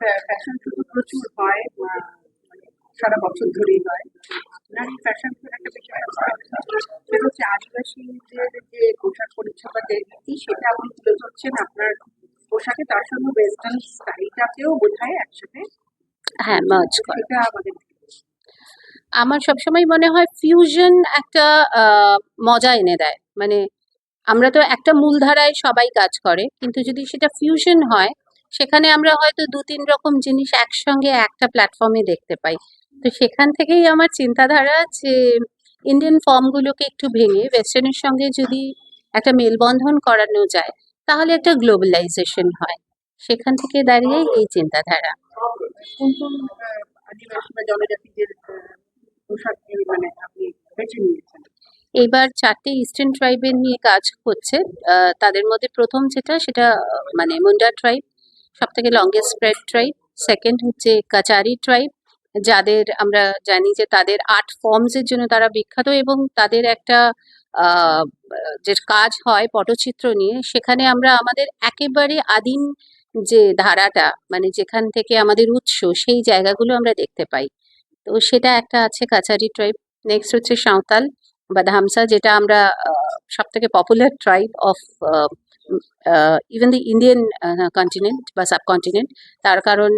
Fashion show প্রচুর হয় মানে সারা বছর ধরেই হয়। এই ফ্যাশন শোর একটা বিষয় সেটা হচ্ছে আদিবাসীদের যে পোশাক রীতি সেটা আপনি তুলে ধরছেন আপনার পোশাকে তার সঙ্গে ওয়েস্টার্ন স্টাইলটাকেও বোধ হয় একসাথে হ্যাঁ করা। সেটা আমাদের আমার সবসময় মনে হয় ফিউশন একটা আহ, মজা এনে দেয়। মানে আমরা তো একটা মূলধারায় সবাই কাজ করে কিন্তু যদি সেটা ফিউশন হয় সেখানে আমরা হয়তো দু তিন রকম জিনিস একসঙ্গে একটা প্ল্যাটফর্মে দেখতে পাই। তো সেখান থেকেই আমার চিন্তাধারা যে ইন্ডিয়ান ফর্মগুলোকে একটু ভেঙে ওয়েস্টার্নের সঙ্গে যদি একটা মেলবন্ধন করানো যায় তাহলে একটা গ্লোবালাইজেশন হয়। সেখান থেকে দাঁড়িয়ে এই চিন্তাধারা। মানে এইবার চারটে ইস্টার্ন ট্রাইবের নিয়ে কাজ হচ্ছে। আহ, তাদের মধ্যে প্রথম যেটা সেটা মানে মুন্ডা ট্রাইব সব থেকে লংগেস্ট স্প্রেড ট্রাইব সেকেন্ড হচ্ছে কাচারি ট্রাইব যাদের আমরা জানি যে তাদের আর্ট ফর্মসের জন্য তারা বিখ্যাত এবং তাদের একটা যে কাজ হয় পটচিত্র নিয়ে, সেখানে আমরা আমাদের একেবারে আদিম যে ধারাটা মানে যেখান থেকে আমাদের উৎস, সেই জায়গাগুলো আমরা দেখতে পাই। তো সেটা একটা আছে কাচারি ট্রাইব নেক্সট হচ্ছে সাঁওতাল বা ধামসা, যেটা আমরা সব থেকে popular tribe of even the Indian continent বা সাবকন্টিনেন্ট তার কারণ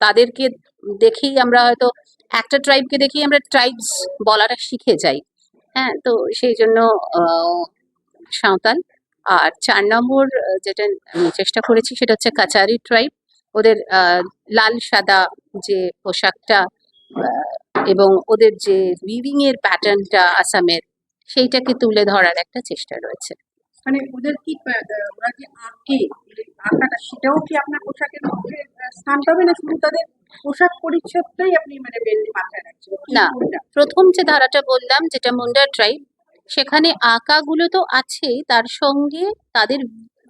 তাদেরকে দেখেই আমরা হয়তো একটা ট্রাইবকে দেখেই আমরা ট্রাইবস বলাটা শিখে যাই। হ্যাঁ তো সেই জন্য সাঁওতাল। আর চার নম্বর যেটা আমি চেষ্টা করেছি সেটা হচ্ছে কাচারি ট্রাইব ওদের লাল, সাদা যে পোশাকটা এবং ওদের যে উইভিং এর প্যাটার্নটা আসামের, সেইটাকে তুলে ধরার একটা চেষ্টা রয়েছে। মানে ওদের কি ওরা যে আঁকে আঁকাটা সেটাও কি আপনার পোশাকের মধ্যে স্থান পাবে না শুধু তাদের পোশাক পরিচ্ছদটাই আপনি মানে বেল্লি মাথায় রাখছেন? না। প্রথম যে ধারাটা বললাম যেটা মুন্ডা ট্রাইব সেখানে আঁকাগুলো তো আছেই তার সঙ্গে তাদের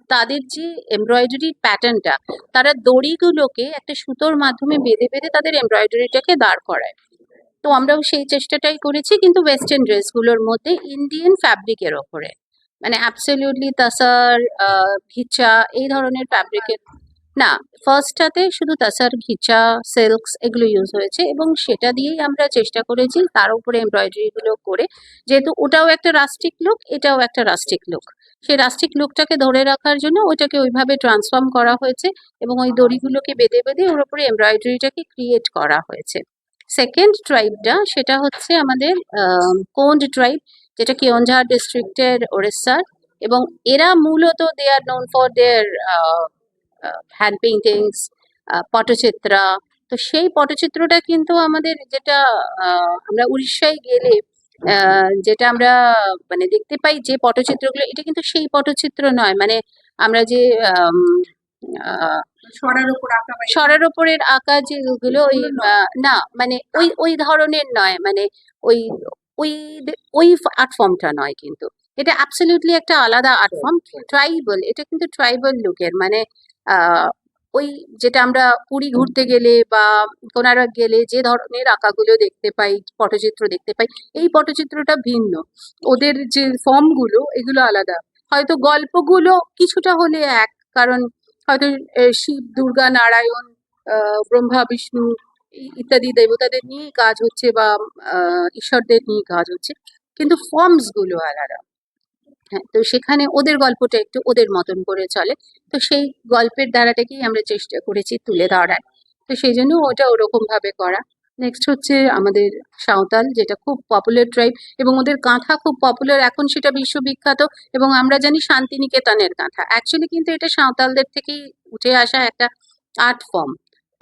তাদের যে এমব্রয়ডারি প্যাটার্নটা তারা দড়িগুলোকে একটা সুতোর মাধ্যমে বেঁধে বেঁধে তাদের এমব্রয়ডারিটাকে দাঁড় করায়। তো আমরাও সেই চেষ্টাটাই করেছি কিন্তু ওয়েস্টার্ন ড্রেসগুলোর মধ্যে ইন্ডিয়ান ফ্যাব্রিকের ওপরে। মানে অ্যাবসলিউটলি তাসার ঘিচা এই ধরনের ফ্যাব্রিকের না ফার্স্টটাতে শুধু তাসার ঘিচা সিল্কস এগুলো ইউজ হয়েছে এবং সেটা দিয়েই আমরা চেষ্টা করেছি তার উপরে এমব্রয়ডারিগুলো করে। যেহেতু ওটাও একটা রাস্টিক লুক এটাও একটা রাস্টিক লুক সেই রাস্টিক লুকটাকে ধরে রাখার জন্য ওইটাকে ওইভাবে ট্রান্সফর্ম করা হয়েছে এবং ওই দড়িগুলোকে বেঁধে বেঁধে ওর উপরে এমব্রয়ডারিটাকে ক্রিয়েট করা হয়েছে। সেকেন্ড ট্রাইবটা সেটা হচ্ছে আমাদের কোন্ড ট্রাইব যেটা কিয়ঞ্ঝার ডিস্ট্রিক্টের ওড়িশার এবং এরা মূলত they are known for their hand paintings Patachitra. তো সেই পটচিত্রটা কিন্তু আমাদের যেটা আমরা উড়িষ্যায় গেলে যেটা আমরা মানে দেখতে পাই যে পটচিত্রগুলো এটা কিন্তু সেই পটচিত্র নয়। মানে আমরা যে সরার উপর আঁকা ওপরের আঁকা যেগুলো ওই না মানে ওই ওই ধরনের নয়। মানে ওই ওই ওই আর্ট ফর্মটা নয় কিন্তু। এটা অ্যাবসলিউটলি একটা আলাদা আর্ট ফর্ম। ট্রাইবাল এটা কিন্তু ট্রাইবাল লুকের মানে ওই যেটা আমরা পুরী ঘুরতে গেলে বা কোনারক গেলে যে ধরনের আঁকাগুলো দেখতে পাই পটচিত্র দেখতে পাই এই পটচিত্রটা ভিন্ন। ওদের যে ফর্মগুলো এগুলো আলাদা। হয়তো গল্পগুলো কিছুটা হলে এক কারণ হয়তো শিব দুর্গা নারায়ণ আহ, ব্রহ্মা বিষ্ণু ইত্যাদি দেবতাদের নিয়েই কাজ হচ্ছে বা ঈশ্বরদের নিয়ে কাজ হচ্ছে। কিন্তু ফর্মসগুলো আলাদা হ্যাঁ তো সেখানে ওদের গল্পটা একটু ওদের মতন করে চলে। তো সেই গল্পের ধারাটাকেই আমরা চেষ্টা করেছি তুলে ধরার। তো সেই জন্য ওটা ওরকম ভাবে করা। নেক্সট হচ্ছে আমাদের সাঁওতাল, যেটা খুব পপুলার ট্রাইব এবং ওদের কাঁথা খুব পপুলার এখন সেটা বিশ্ববিখ্যাত এবং আমরা জানি শান্তিনিকেতনের কাঁথা। অ্যাকচুয়ালি কিন্তু এটা সাঁওতালদের থেকেই উঠে আসা একটা আর্ট ফর্ম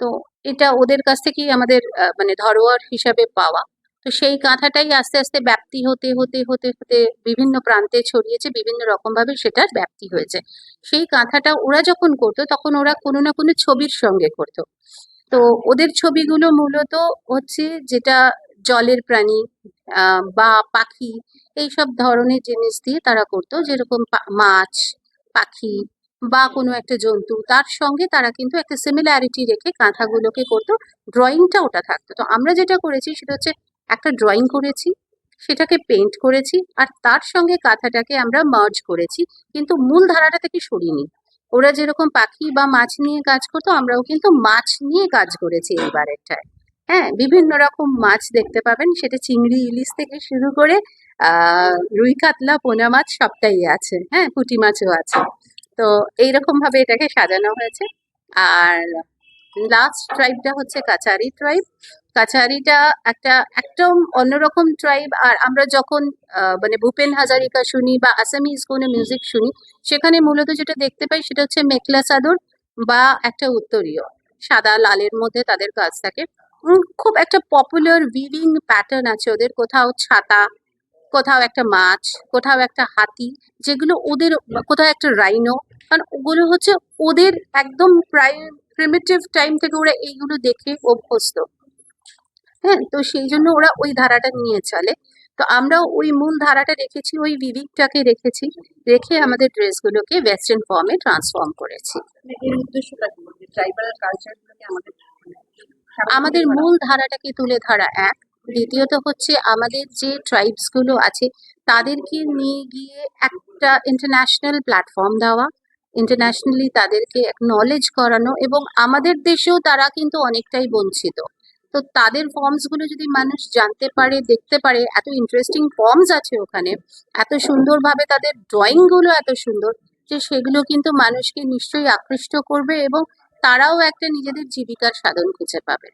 তো এটা ওদের কাছ থেকেই আমাদের মানে ধরোয়ার হিসাবে পাওয়া। তো সেই কাঁথাটাই আস্তে আস্তে ব্যাপ্তি হতে হতে হতে হতে বিভিন্ন প্রান্তে ছড়িয়েছে, বিভিন্ন রকম ভাবে সেটার ব্যাপ্তি হয়েছে। সেই কাঁথাটা ওরা যখন করতো, তখন ওরা কোনো না কোনো ছবির সঙ্গে করতো। তো ওদের ছবিগুলো মূলত হচ্ছে যেটা জলের প্রাণী বা পাখি, এইসব ধরনের জিনিস দিয়ে তারা করতো। যেরকম মাছ, পাখি বা কোনো একটা জন্তু, তার সঙ্গে তারা কিন্তু একটা সিমিলারিটি রেখে কাঁথাগুলোকে করতো ড্রয়িংটা ওটা থাকতো। তো আমরা যেটা করেছি সেটা হচ্ছে একটা ড্রয়িং করেছি, সেটাকে পেন্ট করেছি, আর তার সঙ্গে কাঁথাটাকে আমরা মার্জ করেছি, কিন্তু মূল ধারাটা থেকে সরিনি ওরা যেরকম পাখি বা মাছ নিয়ে কাজ করতো, আমরাও কিন্তু মাছ নিয়ে কাজ করেছি এবারেরটায় হ্যাঁ বিভিন্ন রকম মাছ দেখতে পাবেন, সেটা চিংড়ি, ইলিশ থেকে শুরু করে, আহ, রুই, কাতলা, পোনা মাছ সবটাই আছে। হ্যাঁ পুঁটি মাছও আছে। তো এইরকম ভাবে এটাকে সাজানো হয়েছে। আর লাস্ট ট্রাইবটা হচ্ছে কাছারি ট্রাইব কাচারিটা একটা একদম অন্যরকম ট্রাইব আর আমরা যখন মানে ভূপেন হাজারিকা শুনি বা আসামিজ কোনো মিউজিক শুনি, সেখানে মূলত যেটা দেখতে পাই সেটা হচ্ছে মেখলা চাদর বা একটা উত্তরীয়। সাদা লালের মধ্যে তাদের কাজ থাকে। খুব একটা পপুলার উইভিং প্যাটার্ন আছে ওদের। কোথাও ছাতা কোথাও একটা মাছ কোথাও একটা হাতি যেগুলো ওদের কোথাও একটা রাইনো কারণ ওগুলো হচ্ছে ওদের একদম প্রায় প্রিমিটিভ টাইম থেকে ওরা এইগুলো দেখে অভ্যস্ত। হ্যাঁ তো সেই জন্য ওরা ওই ধারাটা নিয়ে চলে। তো আমরাও ওই মূল ধারাটা রেখেছি ওই বিবিকটাকে রেখেছি রেখে আমাদের ড্রেসগুলোকে ওয়েস্টার্ন ফর্মে ট্রান্সফর্ম করেছি। আমাদের মানে মূল ধারাটাকে তুলে ধরা এক। দ্বিতীয়ত হচ্ছে আমাদের যে ট্রাইবসগুলো আছে, তাদেরকে নিয়ে গিয়ে একটা ইন্টারন্যাশনাল প্ল্যাটফর্ম দেওয়া ইন্টারন্যাশনালি তাদেরকে নলেজ করানো এবং আমাদের দেশেও তারা কিন্তু অনেকটাই বঞ্চিত। তো তাদের ফর্মসগুলো যদি মানুষ জানতে পারে, দেখতে পারে, এত ইন্টারেস্টিং ফর্মস আছে ওখানে, এত সুন্দরভাবে তাদের ড্রয়িংগুলো এত সুন্দর, যে সেগুলো কিন্তু মানুষকে নিশ্চয়ই আকৃষ্ট করবে এবং তারাও একটা নিজেদের জীবিকার সাধন খুঁজে পাবে।